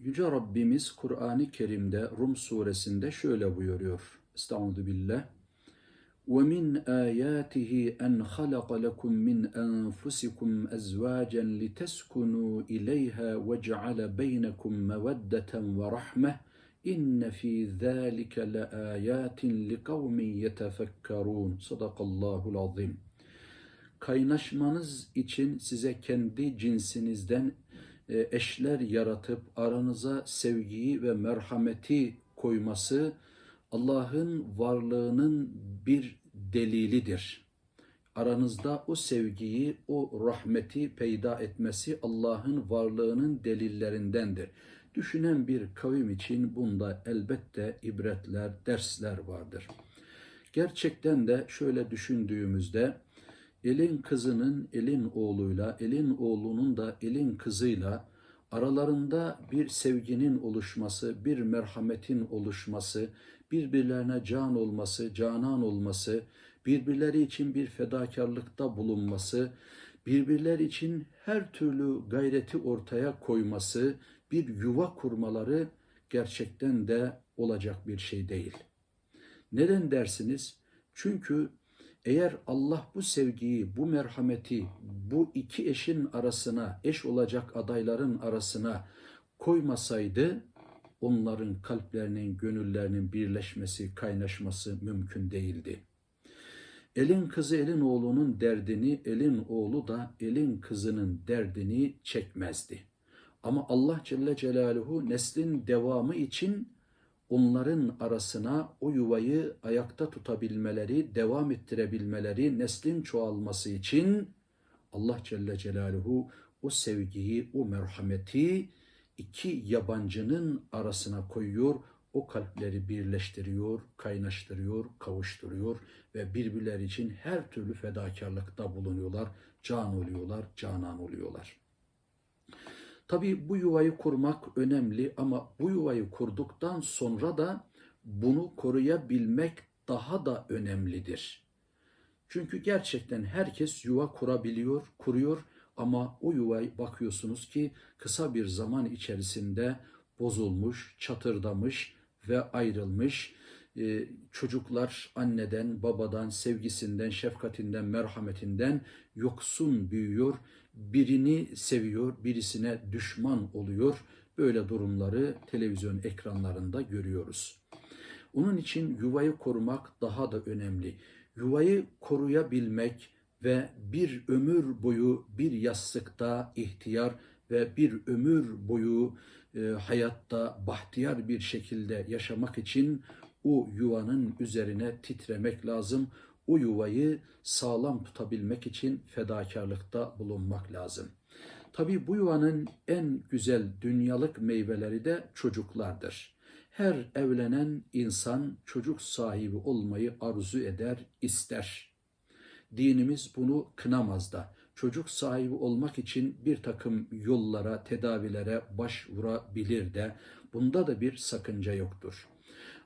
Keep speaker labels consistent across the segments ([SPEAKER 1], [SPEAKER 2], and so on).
[SPEAKER 1] Yüce Rabbimiz Kur'an-ı Kerim'de Rum suresinde şöyle buyuruyor. Estağfurullah billah. وَمِنْ آيَاتِهِ أَنْ خَلَقَ لَكُم مِّنْ أَنفُسِكُمْ أَزْوَاجًا لِتَسْكُنُوا إِلَيْهَا وَجَعَلَ بَيْنَكُم مَّوَدَّةً وَرَحْمَةً إِنَّ فِي ذَٰلِكَ لَآيَاتٍ لِقَوْمٍ يَتَفَكَّرُونَ Sadakallahul azim. Kaynaşmanız için size kendi cinsinizden e, eşler yaratıp aranıza sevgiyi ve merhameti koyması Allah'ın varlığının bir delilidir. Aranızda o sevgiyi, o rahmeti peyda etmesi Allah'ın varlığının delillerindendir. Düşünen bir kavim için bunda elbette ibretler, dersler vardır. Gerçekten de şöyle düşündüğümüzde elin kızının elin oğluyla, elin oğlunun da elin kızıyla aralarında bir sevginin oluşması, bir merhametin oluşması, birbirlerine can olması, canan olması, birbirleri için bir fedakarlıkta bulunması, birbirleri için her türlü gayreti ortaya koyması, bir yuva kurmaları gerçekten de olacak bir şey değil. Neden dersiniz? Çünkü eğer Allah bu sevgiyi, bu merhameti bu iki eşin arasına, eş olacak adayların arasına koymasaydı onların kalplerinin, gönüllerinin birleşmesi, kaynaşması mümkün değildi. Elin kızı elin oğlunun derdini, elin oğlu da elin kızının derdini çekmezdi. Ama Allah Celle Celaluhu neslin devamı için onların arasına o yuvayı ayakta tutabilmeleri, devam ettirebilmeleri, neslin çoğalması için Allah Celle Celaluhu o sevgiyi, o merhameti iki yabancının arasına koyuyor, o kalpleri birleştiriyor, kaynaştırıyor, kavuşturuyor ve birbirleri için her türlü fedakarlıkta bulunuyorlar, can oluyorlar, canan oluyorlar. Tabii bu yuvayı kurmak önemli ama bu yuvayı kurduktan sonra da bunu koruyabilmek daha da önemlidir. Çünkü gerçekten herkes yuva kurabiliyor, kuruyor ama o yuvayı bakıyorsunuz ki kısa bir zaman içerisinde bozulmuş, çatırdamış ve ayrılmış. Ee, çocuklar anneden, babadan, sevgisinden, şefkatinden, merhametinden yoksun büyüyor. Birini seviyor, birisine düşman oluyor. Böyle durumları televizyon ekranlarında görüyoruz. Onun için yuvayı korumak daha da önemli. Yuvayı koruyabilmek ve bir ömür boyu bir yastıkta ihtiyar ve bir ömür boyu e, hayatta bahtiyar bir şekilde yaşamak için o yuvanın üzerine titremek lazım. O yuvayı sağlam tutabilmek için fedakarlıkta bulunmak lazım. Tabi bu yuvanın en güzel dünyalık meyveleri de çocuklardır. Her evlenen insan çocuk sahibi olmayı arzu eder, ister. Dinimiz bunu kınamaz da. Çocuk sahibi olmak için bir takım yollara, tedavilere başvurabilir de. Bunda da bir sakınca yoktur.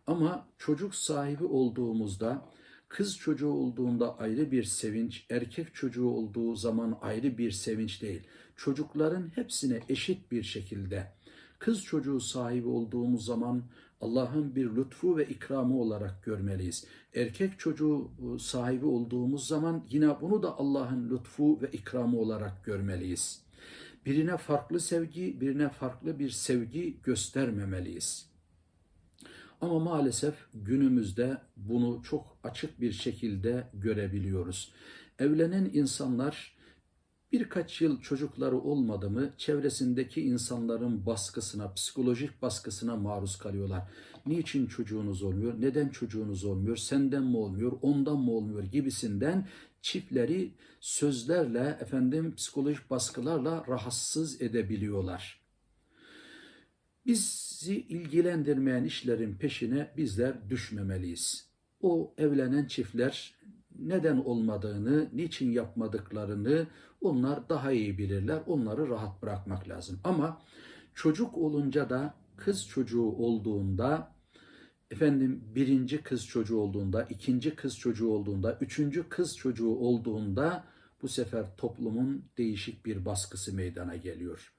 [SPEAKER 1] Ama çocuk sahibi olduğumuzda kız çocuğu olduğunda ayrı bir sevinç, erkek çocuğu olduğu zaman ayrı bir sevinç değil. Çocukların hepsine eşit bir şekilde kız çocuğu sahibi olduğumuz zaman Allah'ın bir lütfu ve ikramı olarak görmeliyiz. Erkek çocuğu sahibi olduğumuz zaman yine bunu da Allah'ın lütfu ve ikramı olarak görmeliyiz. Birine farklı sevgi, birine farklı bir sevgi göstermemeliyiz. Ama maalesef günümüzde bunu çok açık bir şekilde görebiliyoruz. Evlenen insanlar birkaç yıl çocukları olmadı mı çevresindeki insanların baskısına, psikolojik baskısına maruz kalıyorlar. Niçin çocuğunuz olmuyor? Neden çocuğunuz olmuyor? Senden mi olmuyor? Ondan mı olmuyor? gibisinden çiftleri sözlerle, efendim psikolojik baskılarla rahatsız edebiliyorlar. Bizi ilgilendirmeyen işlerin peşine bizler düşmemeliyiz. O evlenen çiftler neden olmadığını, niçin yapmadıklarını onlar daha iyi bilirler. Onları rahat bırakmak lazım. Ama çocuk olunca da kız çocuğu olduğunda efendim birinci kız çocuğu olduğunda, ikinci kız çocuğu olduğunda, üçüncü kız çocuğu olduğunda bu sefer toplumun değişik bir baskısı meydana geliyor.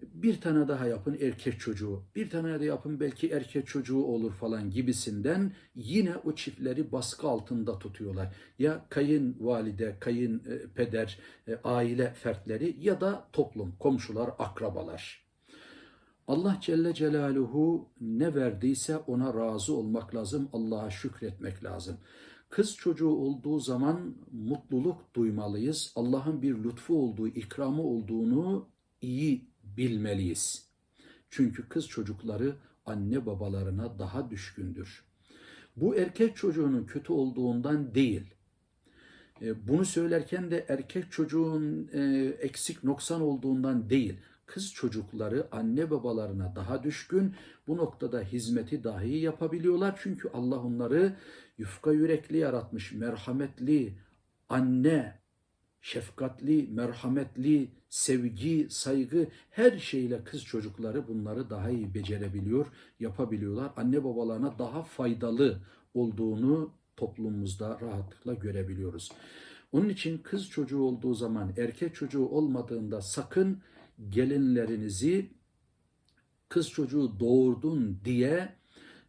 [SPEAKER 1] Bir tane daha yapın erkek çocuğu, bir tane de yapın belki erkek çocuğu olur falan gibisinden yine o çiftleri baskı altında tutuyorlar. Ya kayınvalide, kayınpeder, e, aile fertleri ya da toplum, komşular, akrabalar. Allah Celle Celaluhu ne verdiyse ona razı olmak lazım, Allah'a şükretmek lazım. Kız çocuğu olduğu zaman mutluluk duymalıyız. Allah'ın bir lütfu olduğu, ikramı olduğunu iyi bilmeliyiz. Çünkü kız çocukları anne babalarına daha düşkündür. Bu erkek çocuğunun kötü olduğundan değil. E, Bunu söylerken de erkek çocuğun e, eksik noksan olduğundan değil. Kız çocukları anne babalarına daha düşkün. Bu noktada hizmeti dahi yapabiliyorlar. Çünkü Allah onları yufka yürekli yaratmış, merhametli, anne, şefkatli, merhametli, sevgi, saygı her şeyle kız çocukları bunları daha iyi becerebiliyor, yapabiliyorlar. Anne babalarına daha faydalı olduğunu toplumumuzda rahatlıkla görebiliyoruz. Onun için kız çocuğu olduğu zaman erkek çocuğu olmadığında sakın gelinlerinizi kız çocuğu doğurdun diye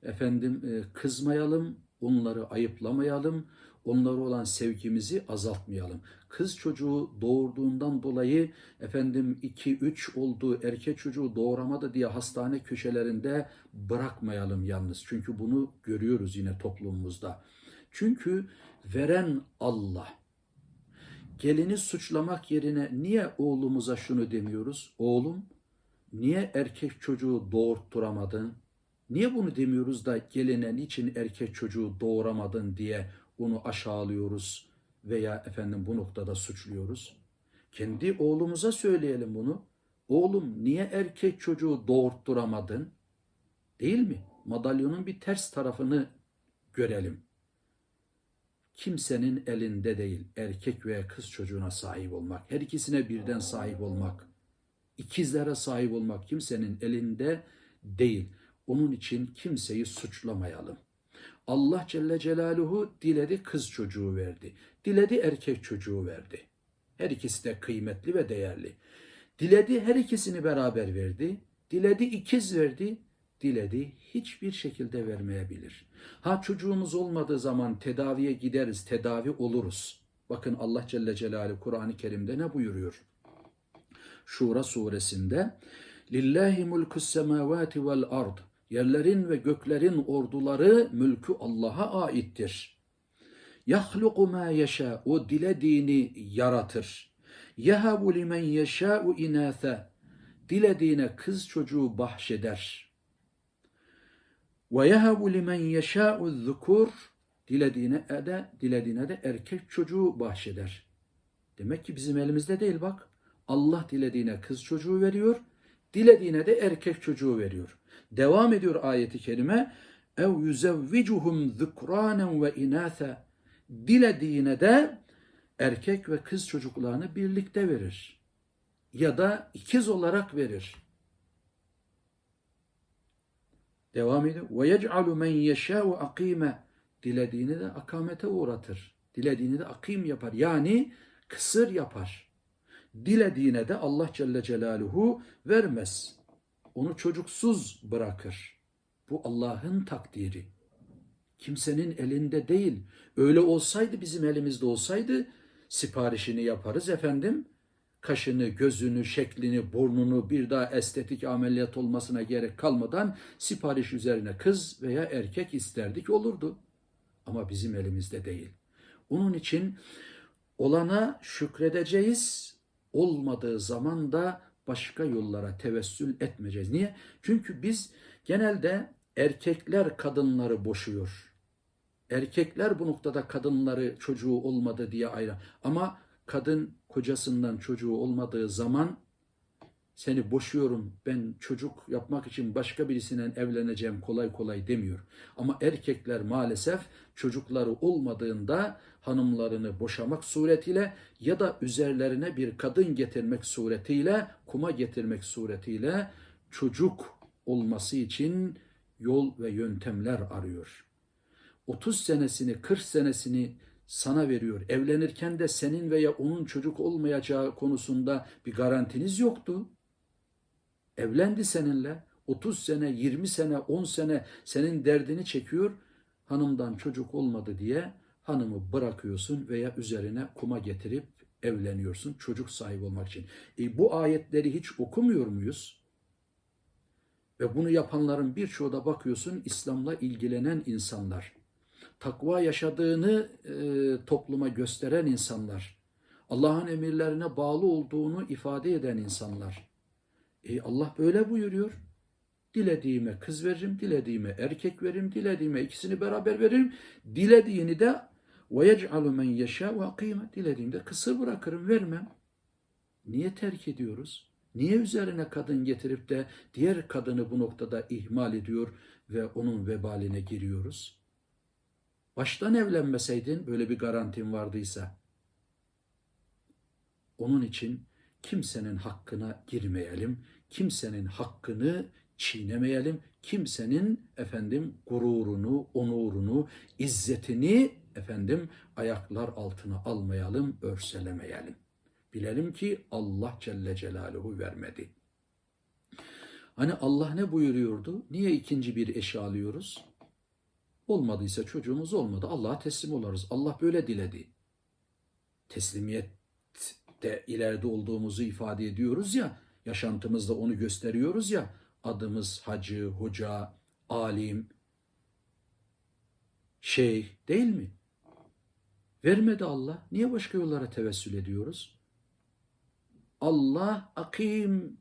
[SPEAKER 1] efendim e, kızmayalım, onları ayıplamayalım, onlara olan sevgimizi azaltmayalım. Kız çocuğu doğurduğundan dolayı efendim 2-3 oldu erkek çocuğu doğuramadı diye hastane köşelerinde bırakmayalım yalnız. Çünkü bunu görüyoruz yine toplumumuzda. Çünkü veren Allah. Gelini suçlamak yerine niye oğlumuza şunu demiyoruz? Oğlum niye erkek çocuğu doğurtturamadın? Niye bunu demiyoruz da geline niçin erkek çocuğu doğuramadın diye onu aşağılıyoruz veya efendim bu noktada suçluyoruz? Kendi oğlumuza söyleyelim bunu. Oğlum niye erkek çocuğu doğurtturamadın? Değil mi? Madalyonun bir ters tarafını görelim. Kimsenin elinde değil erkek veya kız çocuğuna sahip olmak, her ikisine birden sahip olmak, ikizlere sahip olmak kimsenin elinde değil. Onun için kimseyi suçlamayalım. Allah Celle Celaluhu diledi kız çocuğu verdi. Diledi erkek çocuğu verdi. Her ikisi de kıymetli ve değerli. Diledi her ikisini beraber verdi. Diledi ikiz verdi. Diledi hiçbir şekilde vermeyebilir. Ha çocuğumuz olmadığı zaman tedaviye gideriz, tedavi oluruz. Bakın Allah Celle Celaluhu Kur'an-ı Kerim'de ne buyuruyor? Şura suresinde Lillahi mulkus semavati vel ard Yerlerin ve göklerin orduları mülkü Allah'a aittir. Yahluku ma yeşâ o dilediğini yaratır. Yehabu limen yeşâ'u inâthe dilediğine kız çocuğu bahşeder. Ve yehabu limen yeşâ'u zukur dilediğine de dilediğine de erkek çocuğu bahşeder. Demek ki bizim elimizde değil bak. Allah dilediğine kız çocuğu veriyor, dilediğine de erkek çocuğu veriyor. Devam ediyor ayeti kerime. Ev yüzevvicuhum zukranen ve inatha. Dilediğine de erkek ve kız çocuklarını birlikte verir. Ya da ikiz olarak verir. Devam ediyor. Ve yec'alu men yeşâ'u akîme. Dilediğini de akamete uğratır. Dilediğini de akim yapar. Yani kısır yapar. Dilediğine de Allah Celle Celaluhu vermez. Onu çocuksuz bırakır. Bu Allah'ın takdiri. Kimsenin elinde değil. Öyle olsaydı bizim elimizde olsaydı siparişini yaparız efendim. Kaşını, gözünü, şeklini, burnunu bir daha estetik ameliyat olmasına gerek kalmadan sipariş üzerine kız veya erkek isterdik olurdu. Ama bizim elimizde değil. Onun için olana şükredeceğiz. Olmadığı zaman da başka yollara tevessül etmeyeceğiz. Niye? Çünkü biz genelde erkekler kadınları boşuyor. Erkekler bu noktada kadınları çocuğu olmadı diye ayrı. Ama kadın kocasından çocuğu olmadığı zaman seni boşuyorum ben çocuk yapmak için başka birisinden evleneceğim kolay kolay demiyor. Ama erkekler maalesef çocukları olmadığında hanımlarını boşamak suretiyle ya da üzerlerine bir kadın getirmek suretiyle kuma getirmek suretiyle çocuk olması için yol ve yöntemler arıyor. 30 senesini 40 senesini sana veriyor. Evlenirken de senin veya onun çocuk olmayacağı konusunda bir garantiniz yoktu. Evlendi seninle. 30 sene, 20 sene, 10 sene senin derdini çekiyor. Hanımdan çocuk olmadı diye hanımı bırakıyorsun veya üzerine kuma getirip evleniyorsun çocuk sahibi olmak için. E, bu ayetleri hiç okumuyor muyuz? Ve bunu yapanların birçoğu da bakıyorsun İslam'la ilgilenen insanlar. Takva yaşadığını e, topluma gösteren insanlar. Allah'ın emirlerine bağlı olduğunu ifade eden insanlar. E, Allah böyle buyuruyor. Dilediğime kız veririm, dilediğime erkek veririm, dilediğime ikisini beraber veririm. Dilediğini de ve yec'alu men yeşâ ve akîme. Dilediğimde kısır bırakırım, vermem. Niye terk ediyoruz? Niye üzerine kadın getirip de diğer kadını bu noktada ihmal ediyor ve onun vebaline giriyoruz? Baştan evlenmeseydin böyle bir garantin vardıysa. Onun için kimsenin hakkına girmeyelim, kimsenin hakkını çiğnemeyelim, kimsenin efendim gururunu, onurunu, izzetini efendim ayaklar altına almayalım, örselemeyelim. Bilelim ki Allah Celle Celaluhu vermedi. Hani Allah ne buyuruyordu? Niye ikinci bir eşi alıyoruz? Olmadıysa çocuğumuz olmadı. Allah'a teslim oluruz. Allah böyle diledi. Teslimiyette ileride olduğumuzu ifade ediyoruz ya, yaşantımızda onu gösteriyoruz ya, adımız hacı, hoca, alim, şeyh değil mi? Vermedi Allah. Niye başka yollara tevessül ediyoruz? Allah akim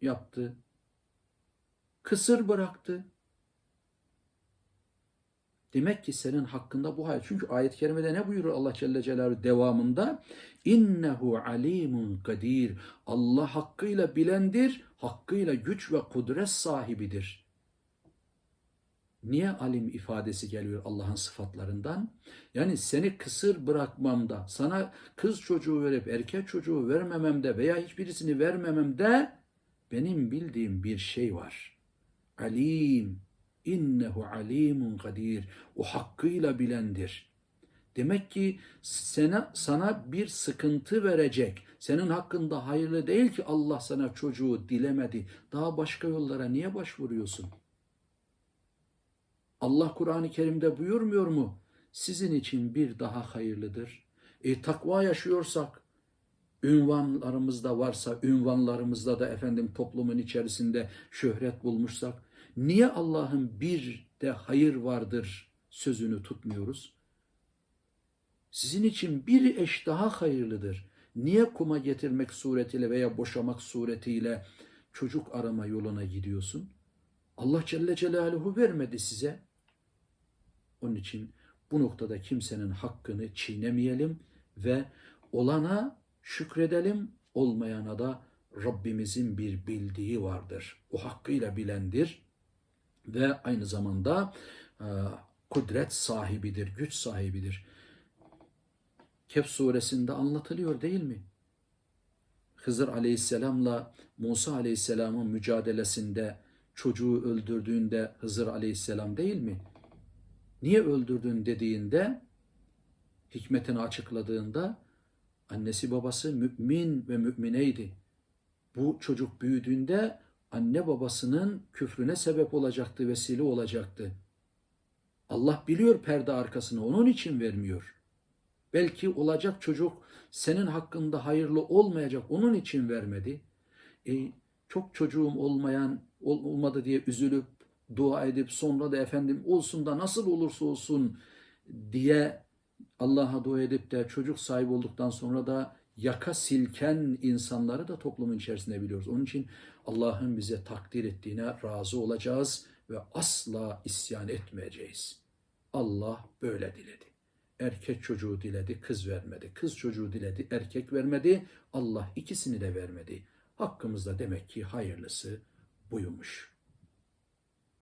[SPEAKER 1] yaptı. Kısır bıraktı. Demek ki senin hakkında bu hayat. Çünkü ayet-i kerimede ne buyurur Allah Celle Celaluhu devamında? İnnehu alimun kadir. Allah hakkıyla bilendir, hakkıyla güç ve kudret sahibidir. Niye alim ifadesi geliyor Allah'ın sıfatlarından? Yani seni kısır bırakmamda, sana kız çocuğu verip erkek çocuğu vermememde veya hiçbirisini vermememde benim bildiğim bir şey var. Alim, innehu alimun kadir. O hakkıyla bilendir. Demek ki sana, sana bir sıkıntı verecek. Senin hakkında hayırlı değil ki Allah sana çocuğu dilemedi. Daha başka yollara niye başvuruyorsun? Allah Kur'an-ı Kerim'de buyurmuyor mu? Sizin için bir daha hayırlıdır. E takva yaşıyorsak, ünvanlarımızda varsa, ünvanlarımızda da efendim toplumun içerisinde şöhret bulmuşsak, niye Allah'ın bir de hayır vardır sözünü tutmuyoruz? Sizin için bir eş daha hayırlıdır. Niye kuma getirmek suretiyle veya boşamak suretiyle çocuk arama yoluna gidiyorsun? Allah Celle Celaluhu vermedi size. Onun için bu noktada kimsenin hakkını çiğnemeyelim ve olana şükredelim, olmayana da Rabbimizin bir bildiği vardır. O hakkıyla bilendir ve aynı zamanda e, kudret sahibidir, güç sahibidir. Kehf suresinde anlatılıyor değil mi? Hızır aleyhisselamla Musa aleyhisselamın mücadelesinde çocuğu öldürdüğünde Hızır aleyhisselam değil mi? Niye öldürdün dediğinde hikmetini açıkladığında annesi babası mümin ve mümineydi. Bu çocuk büyüdüğünde anne babasının küfrüne sebep olacaktı, vesile olacaktı. Allah biliyor perde arkasını, onun için vermiyor. Belki olacak çocuk senin hakkında hayırlı olmayacak, onun için vermedi. E, çok çocuğum olmayan, olmadı diye üzülüp, dua edip sonra da efendim olsun da nasıl olursa olsun diye Allah'a dua edip de çocuk sahibi olduktan sonra da yaka silken insanları da toplumun içerisinde biliyoruz. Onun için Allah'ın bize takdir ettiğine razı olacağız ve asla isyan etmeyeceğiz. Allah böyle diledi. Erkek çocuğu diledi, kız vermedi. Kız çocuğu diledi, erkek vermedi. Allah ikisini de vermedi. Hakkımızda demek ki hayırlısı buymuş.